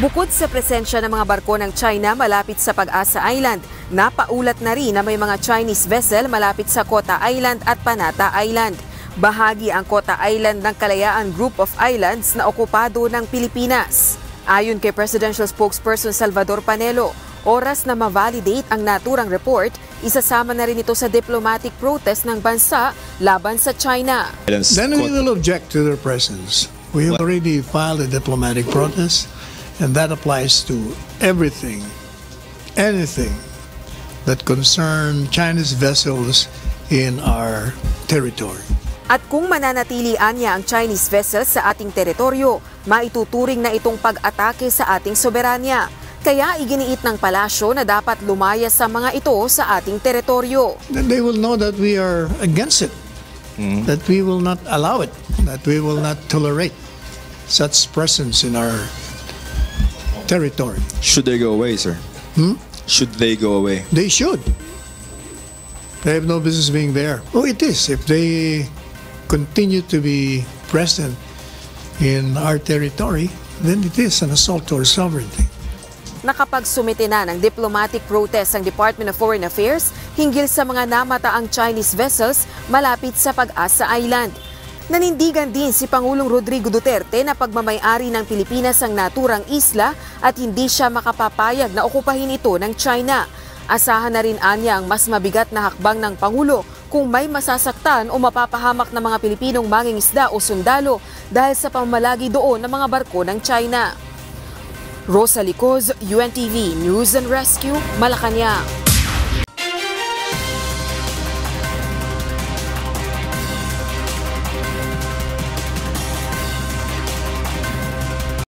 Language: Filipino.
Bukod sa presensya ng mga barko ng China malapit sa Pag-asa Island, napaulat na rin na may mga Chinese vessel malapit sa Kota Island at Panata Island. Bahagi ang Kota Island ng Kalayaan Group of Islands na okupado ng Pilipinas. Ayon kay Presidential Spokesperson Salvador Panelo, oras na ma-validate ang naturang report, isasama na rin ito sa diplomatic protest ng bansa laban sa China. Then we will object to their presence. We have already filed a diplomatic protest, and that applies to everything, anything that concern Chinese vessels in our territory. At kung mananatilian niya ang Chinese vessels sa ating teritoryo, maituturing na itong pag-atake sa ating soberanya. Kaya iginiit ng palasyo na dapat lumaya sa mga ito sa ating teritoryo. They will know that we are against it, that we will not allow it, that we will not tolerate such presence in our territory. Should they go away, sir? Should they go away? They should. They have no business being there. Oh, it is. If they continue to be present in our territory, then it is an assault to our sovereignty. Nakapagsumite na ng diplomatic protest ang Department of Foreign Affairs hinggil sa mga namataang Chinese vessels malapit sa Pag-asa Island. Nanindigan din si Pangulong Rodrigo Duterte na pagmamayari ng Pilipinas ang naturang isla at hindi siya makapapayag na okupahin ito ng China. Asahan na rin anya ang mas mabigat na hakbang ng Pangulo kung may masasaktan o mapapahamak ng mga Pilipinong mangingisda o sundalo dahil sa pamamalagi doon ng mga barko ng China. Rosa Licoz, UNTV News and Rescue, Malacanang.